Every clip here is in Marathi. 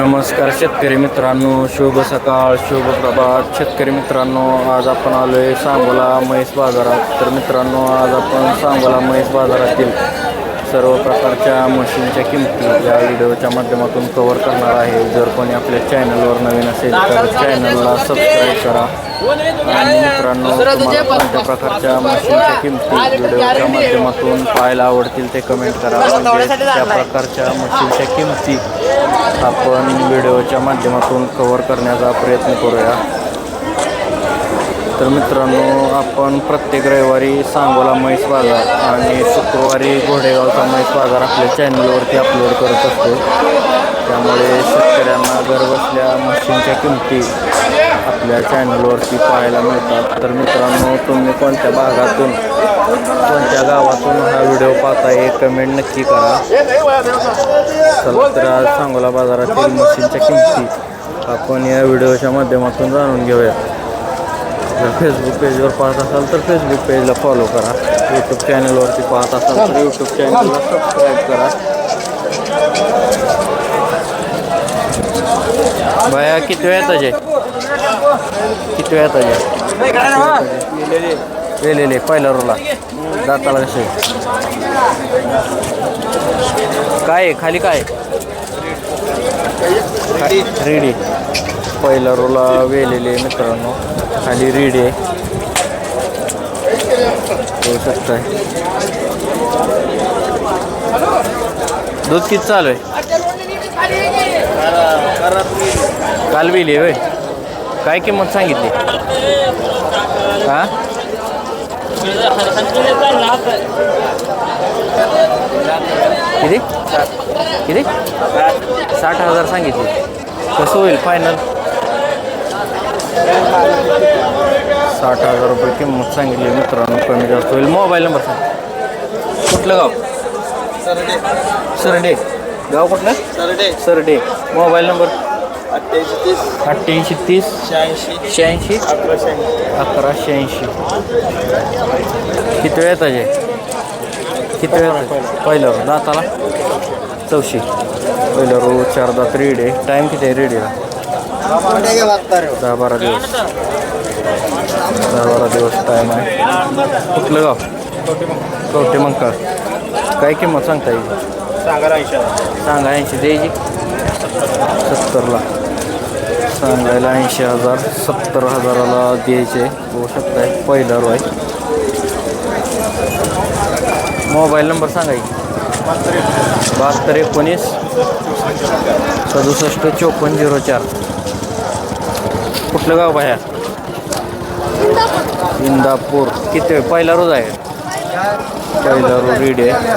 नमस्कार शेतकरी मित्रांनो. शुभ सकाळ शुभ प्रभात. शेतकरी मित्रांनो आज आपण आलो आहे सांगोला म्हैस बाजारात. तर मित्रांनो आज आपण सांगोला म्हैस बाजारातील सर्व प्रकारच्या मशीनच्या किमती या व्हिडिओच्या माध्यमातून कव्हर करणार आहे. जर कोणी आपल्या चॅनलवर नवीन असेल तर चॅनलला सबस्क्राईब करा. आणि मित्रांनो तुम्हाला कोणत्या प्रकारच्या मशीनच्या किमती व्हिडिओच्या माध्यमातून पाहायला आवडतील ते कमेंट करा. म्हणजे त्या प्रकारच्या मशीनच्या किमती आपण व्हिडिओच्या माध्यमातून कव्हर करण्याचा प्रयत्न करूया. तर मित्रांनो आपण प्रत्येक रविवारी सांगोला म्हैस बाजार आणि शुक्रवारी घोडेगावचा म्हैस बाजार आपल्या चॅनलवरती अपलोड करत असतो. त्यामुळे शेतकऱ्यांना घरबसल्या मशीनच्या किमती आपल्या चॅनलवरती पाहायला मिळतात. तर मित्रांनो तुम्ही कोणत्या भागातून कोणत्या गावातून हा व्हिडिओ पाहता हे कमेंट नक्की करा. चला तर आज सांगोला बाजारातील मशीनच्या किमती आपण या व्हिडिओच्या माध्यमातून जाणून घेऊया जर फेसबुक पेजवर पाहत असाल तर फेसबुक पेजला फॉलो करा। यूट्यूब चॅनलवरती पाहत असाल तर यूट्यूब चॅनलला सबस्क्राईब करा। बाया किती वेळ ताजे किती वेळ ताजे लिहिलेले पहिल्या रोला दाताला कसे? काय आहे? खाली काय? रेडी पहिला रोला वेलेले मित्रांनो. खाली रीड आहे. होऊ शकताय. दूध किती चालू आहे? काल वेली होय. काय किंमत सांगितली? हा? किती? किती? साठ हजार सांगितले. कसं होईल फायनल साठ हजार रुपये किंमत सांगितली मित्रांनो. कमी जास्त होईल. मोबाईल नंबर सांग. कुठलं गाव? सरडे. गाव कुठलं? सरडे. सरडे. मोबाईल नंबर अठ्ठ्याऐंशी तीस. अठ्ठ्याऐंशी तीस. शहाऐंशी. शहाऐंशी? अकराशे अकरा शहाऐंशी. किती वेळ ताजे किती वेळ पहिलं दाताला? चौशी. पहिलं रो. चार दात रेडी टाईम किती आहे? रेडीला दहा बारा दिवस. दहा बारा दिवस. टाईम आहे. कुठलं गाव? कवटे मंकाळ काय किंमत सांगता येईल? सांगा ऐंशी द्यायची सत्तरला. सांगायला ऐंशी हजार सत्तर हजाराला द्यायचे. होऊ शकताय. पहिला रोय मोबाईल नंबर सांगा की. बहात्तर एकोणीस. सदुसष्ट चोपन्न झिरो चार. कुठलं गाव बाहेर? इंदापूर. किती? वेळ? पहिला रोज आहे. पहिला रोज रीड आहे.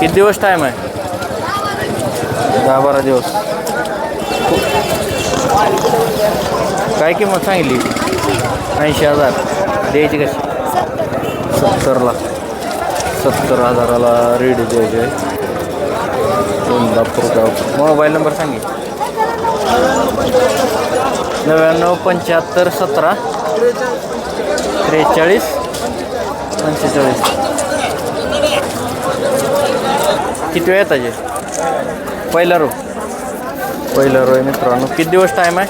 किती दिवस टाईम आहे? दहा बारा दिवस. काय किंमत सांगितली? ऐंशी हजार. द्यायची कशी? सत्तरला. सत्तर हजाराला रेडी द्यायचे इंदापूर गाव. मोबाईल नंबर सांगेल नव्याण्णव पंच्याहत्तर सतरा. त्रेचाळीस. पंचेचाळीस. किती वेळ ताजे पहिला रो पहिला रो आहे मित्रांनो. किती दिवस टाईम आहे?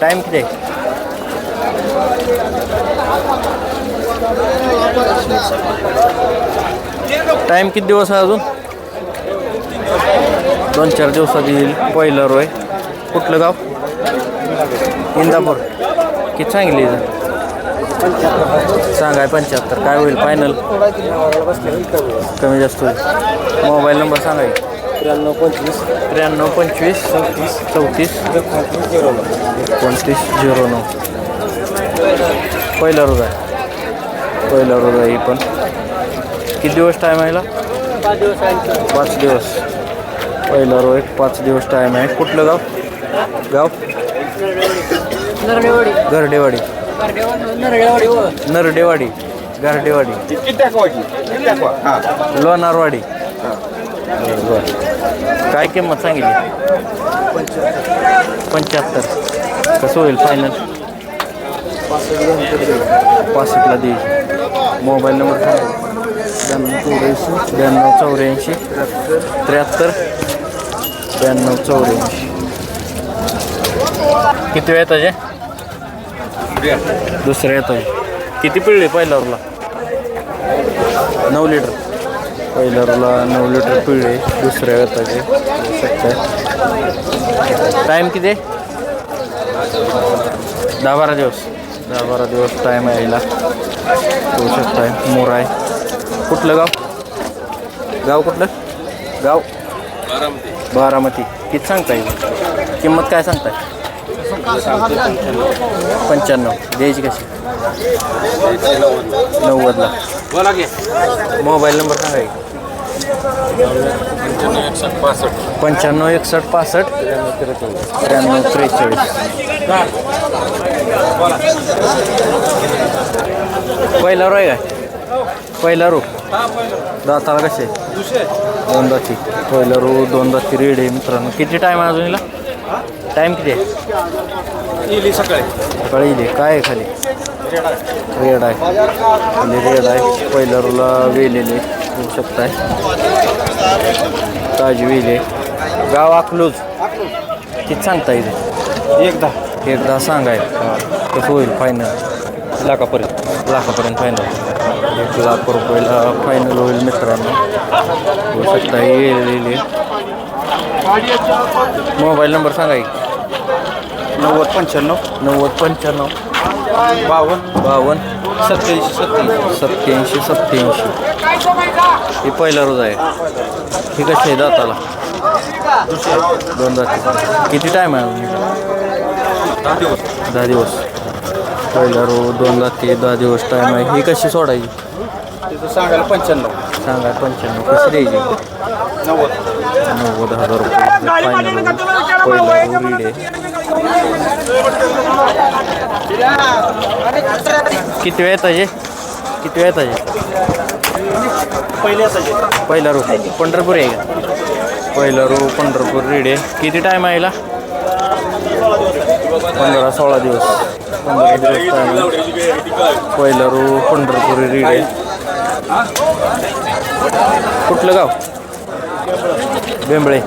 टाईम किती आहे? टाईम किती दिवस आहे अजून? दोन चार दिवसात येईल. पहिलं रोय कुठलं गाव? इंदापूर. किती सांगितली इथं? सांगाय पंच्याहत्तर. काय होईल? फायनल कमी जास्त होईल. मोबाईल नंबर सांगा की. त्र्याण्णव पंचवीस. त्र्याण्णव पंचवीस. चौतीस. चौतीस. झिरो एकोणतीस झिरो नऊ. पहिला रोज आहे. पहिला रोज आहे ही पण. किती दिवस टाईम आहे? पाच दिवस आहे. पाच दिवस. पहिला रो एक पाच दिवस टाईम आहे. कुठलं गाव? गाव? नरडेवाडी. गरडेवाडी नरडेवाडी हां. लोणारवाडी. बरं, काय किंमत सांगितली? पंच्याहत्तर. कसं होईल फायनल पासष्टला देईल मोबाईल नंबर ब्याण्णव चौऱ्याऐंशी. ब्याण्णव चौऱ्याऐंशी. त्र्याहत्तर. ब्याण्णव चौऱ्याऐंशी. किती वेळ त्याचे दुसऱ्या येतं किती पिळले पहिल्या रूला नऊ लिटर. पहिल्या रूला नऊ लिटर पिळले दुसऱ्या येताचे टाईम किती? दहा बारा दिवस. दहा बारा दिवस टाईम आहे यायला होऊ शकताय. मोर आहे. कुठलं गाव? गाव कुठलं? गाव? बारामती. किती सांगताय? किंमत काय सांगताय? पंच्याण्णव. द्यायची कशी? नव्वदला. बोला की. मोबाईल नंबर सांगा की. पंच्याण्णव एकसष्ट पासष्ट. त्र्याण्णव त्रेचाळीस. पहिला रो आहे काय? पहिला रो दाताला कसे? दोन दाती. पहिला रो दोन दाती रेड आहे मित्रांनो. किती टाईम आहे अजून हिला? टाईम किती आहे? इली सकाळी. सकाळी येईल काय आहे खाली? रेड आहे. खाली रेड आहे. पहिल्या रोला वेलेले होऊ शकताय. ताजी वेले. गाव अकलूज. किती सांगता इथे? एकदा. एकदा सांगाय. कसं होईल फायनल लाखापर्यंत. लाखापर्यंत फायनल एक लाख रुपयाला फायनल होईल मित्रांनो. होऊ शकता येलेले मोबाईल नंबर सांगा की. नव्वद पंच्याण्णव. नव्वद पंच्याण्णव. बावन्न. बावन्न. सत्याऐंशी सत्याऐंशी. सत्याऐंशी सत्याऐंशी. ही पहिला रोज आहे. ही कशी आहे दाताला? दोन दाती. किती टाईम आहे? दहा दिवस. दहा दिवस. पहिला रोज दोन दाती दहा दिवस टाईम आहे. ही कशी सोडायची? तिथं सांगायला पंच्याण्णव. सांगा पंच्याण्णव. कशी द्यायची? नव्वद. नव्वद हजार रुपये. फायनल पहिला रीड आहे किती वेळ येताचे किती वेळ येताचे पहिले पहिला रू पंढरपूर आहे का? पहिला रू पंढरपूर रेड आहे किती टाईम आहे याला? पंधरा सोळा दिवस. पंधरा दिवस टाईम पहिला रू पंढरपूर रेड आहे. कुठलं गाव? बेंबळे.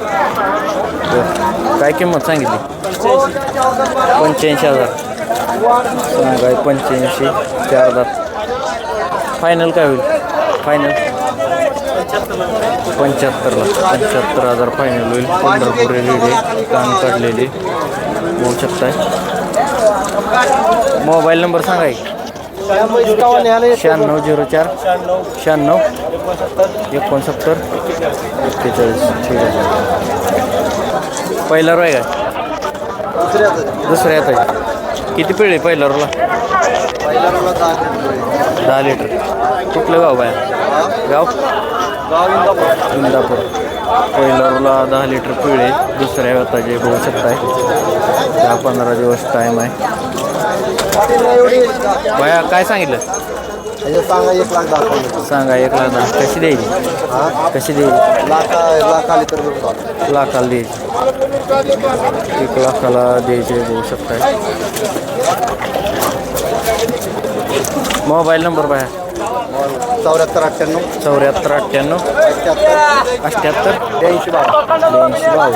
काय किंमत सांगितली? पंच्याऐंशी हजार. सांगाय पंच्याऐंशी चार हजार. फायनल काय होईल? फायनल पंच्याहत्तरला पंच्याहत्तर हजार फायनल होईल. पंढरपूर रेल्वे कान काढलेले. होऊ शकताय. मोबाईल नंबर सांगा शहाण्णव झिरो चार. शहाण्णव. एकोणसत्तर. एक्केचाळीस ठीक आहे. पहिला रो आहे काय? दुसऱ्या आहे. किती पिढी पहिला रोला दहा लिटर कुठलं गाव बाया गाव? इंदापूर. पहिला रोला दहा लिटर पिळे दुसऱ्या व्यताचे होऊ शकताय दहा पंधरा दिवस टाईम आहे. बाया काय सांगितलं? सांगा एक लाख दाखवले. सांगा एक लाख दहा कशी द्यायची? कशी द्यायची? लाख लाख आली तर बघा. लाखाला द्यायची. एक लाखाला द्यायचे होऊ शकताय. मोबाईल नंबर बाया चौऱ्याहत्तर अठ्ठ्याण्णव. चौऱ्याहत्तर अठ्ठ्याण्णव. अठ्ठ्याहत्तर. अठ्ठ्याहत्तर. ब्याऐंशी बारा ब्याऐंशी बावन्न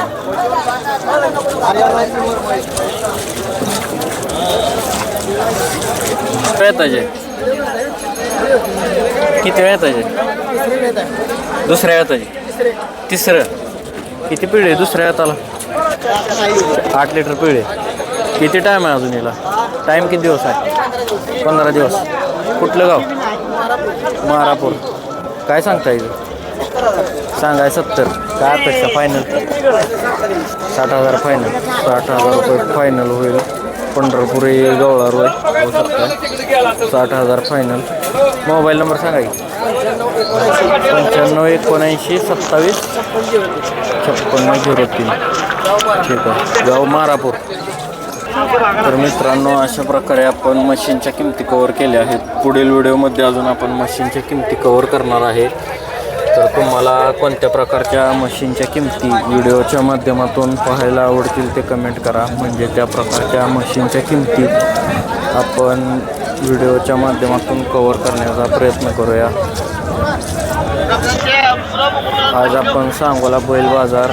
येताचे किती वेळ येताचे दुसऱ्या येताचे तिसरं. किती पिढे दुसऱ्या येताला आठ लिटर पिढे किती टाईम आहे अजून याला? टाईम किती दिवस आहे? पंधरा दिवस. कुठलं गाव? मारापूर. काय सांगता येईल सांगाय सत्तर. काय अपेक्षा? फायनल साठ हजार फायनल साठ हजार रुपये फायनल होईल. पंढरपूर हे गवळा रोय होऊ शकता. साठ हजार फायनल मोबाईल नंबर सांगा की. पंच्याण्णव एकोणऐंशी सत्तावीस छप्पन्न झिरो तीन. ठीक आहे. गाव मारापूर. तर मित्रांनो अशा प्रकारे आपण मशीनच्या किमती कव्हर केल्या आहेत. पुढील व्हिडिओमध्ये अजून आपण मशीनच्या किमती कवर करणार आहे. तर तुम्हाला कोणत्या प्रकारच्या मशीनच्या किमती व्हिडिओच्या माध्यमातून पाहायला आवडतील ते कमेंट करा. म्हणजे त्या प्रकारच्या मशीनच्या किमती आपण व्हिडिओच्या माध्यमातून कवर करण्याचा प्रयत्न करूया. आज आपण सांगोला बैल बाजार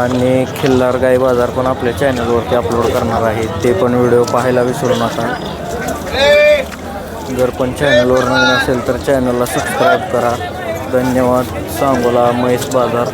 आणि खिल्लार गाई बाजार पण आपल्या चॅनलवरती अपलोड करणार आहे. ते पण व्हिडिओ पाहायला विसरू नका. जर पण चॅनलवर नवीन असेल तर चॅनलला सबस्क्राईब करा. धन्यवाद. सांगोला महेश बाजार.